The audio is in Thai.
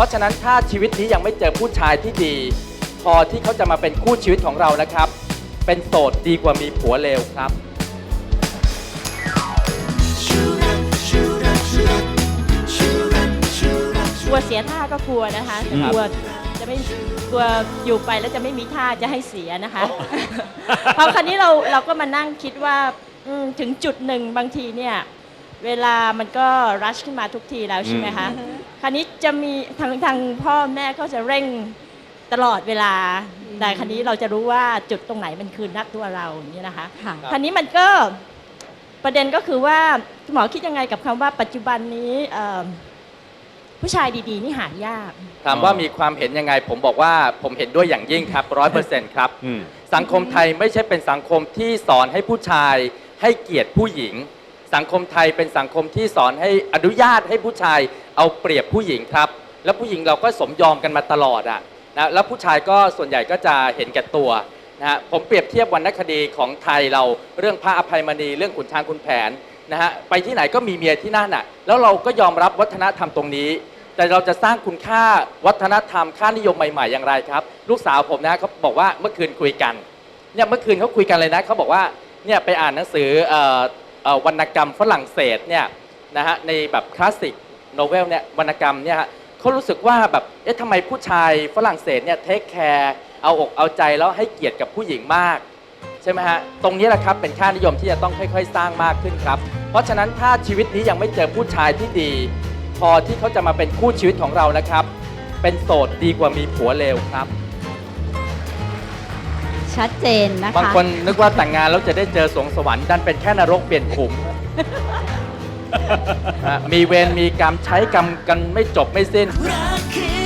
ราะฉะนั้นถ้าชีวิตนี้ยังไม่เจอผู้ชายที่ดี พอที่เขาจะมาเป็นคู่ชีวิตของเรานะครับ เป็นโสดดีกว่ามีผัวเลวครับ กลัวเสียท่าก็กลัวนะคะอืมกลัวจะไม่กลัวอยู่ไปแล้วจะไม่มีท่าจะให้เสียนะคะ เพราะคราวนี้เราเราก็มานั่งคิดว่าอืมถึงจุดหนึ่งบางทีเนี่ย เวลามันก็รัชขึ้นมาทุกทีแล้วใช่ไหมคะ คราวนี้จะมีทางทางพ่อแม่ก็จะเร่งตลอดเวลา แต่คราวนี้เราจะรู้ว่าจุดตรงไหนมันคือนักตัวเราอย่างนี้นะคะ ค่ะ คราวนี้มันก็ประเด็นก็คือว่าคุณหมอคิดยังไงกับคำว่าปัจจุบันนี้เอ่อผู้ชายดีๆ นี่หายาก ถามว่ามีความเห็นยังไง ผมบอกว่าผมเห็นด้วยอย่างยิ่งครับร้อยเปอร์เซ็นต์ครับ อืม สังคมไทยไม่ใช่เป็นสังคมที่สอนให้ผู้ชายให้เกียรติผู้หญิง สังคมไทยเป็นสังคมที่สอนให้อนุญาตให้ผู้ชายเอาเปรียบผู้หญิงครับ แล้วผู้หญิงเราก็สมยอมกันมาตลอดอะนะแล้วผู้ชายก็ส่วนใหญ่ก็จะเห็นแก่ตัวนะฮะผมเปรียบเทียบวรรณคดีของไทยเราเรื่องพระอภัยมณีเรื่องขุนช้างขุนแผนนะฮะไปที่ไหนก็มีเมียที่นั่นน่ะแล้วเราก็ยอมรับวัฒนธรรมตรงนี้ แต่เราจะสร้างคุณค่าวัฒนธรรมค่านิยมใหม่ ๆ อย่างไรครับ ลูกสาวผมนะเขาบอกว่าเมื่อคืนคุยกันเนี่ยเมื่อคืนเขาคุยกันเลยนะเขาบอกว่าเนี่ยไปอ่านหนังสือเอ่อเอ่อ วรรณกรรมฝรั่งเศสเนี่ยนะฮะในแบบคลาสสิกโนเวลเนี่ยวรรณกรรมเนี่ยฮะเขารู้สึกว่าแบบเอ๊ะทำไมผู้ชายฝรั่งเศสเนี่ยเทคแคร์เอาอกเอาใจแล้วให้เกียรติกับผู้หญิงมากใช่ไหมฮะตรงนี้แหละครับเป็นค่านิยมที่จะต้องค่อย ๆ สร้างมากขึ้นครับ เพราะฉะนั้นถ้าชีวิตนี้ยังไม่เจอผู้ชายที่ดี พอที่เขาจะมาเป็นคู่ชีวิตของเรานะครับ เป็นโสดดีกว่ามีผัวเลวครับ ชัดเจนนะคะ บางคนนึกว่าแต่งงานแล้วจะได้เจอสวงสวรรค์ดันเป็นแค่นรกเปลี่ยนขุมฮะมีเวรมีกรรมใช้กรรมกันไม่จบไม่สิ้น รักคือ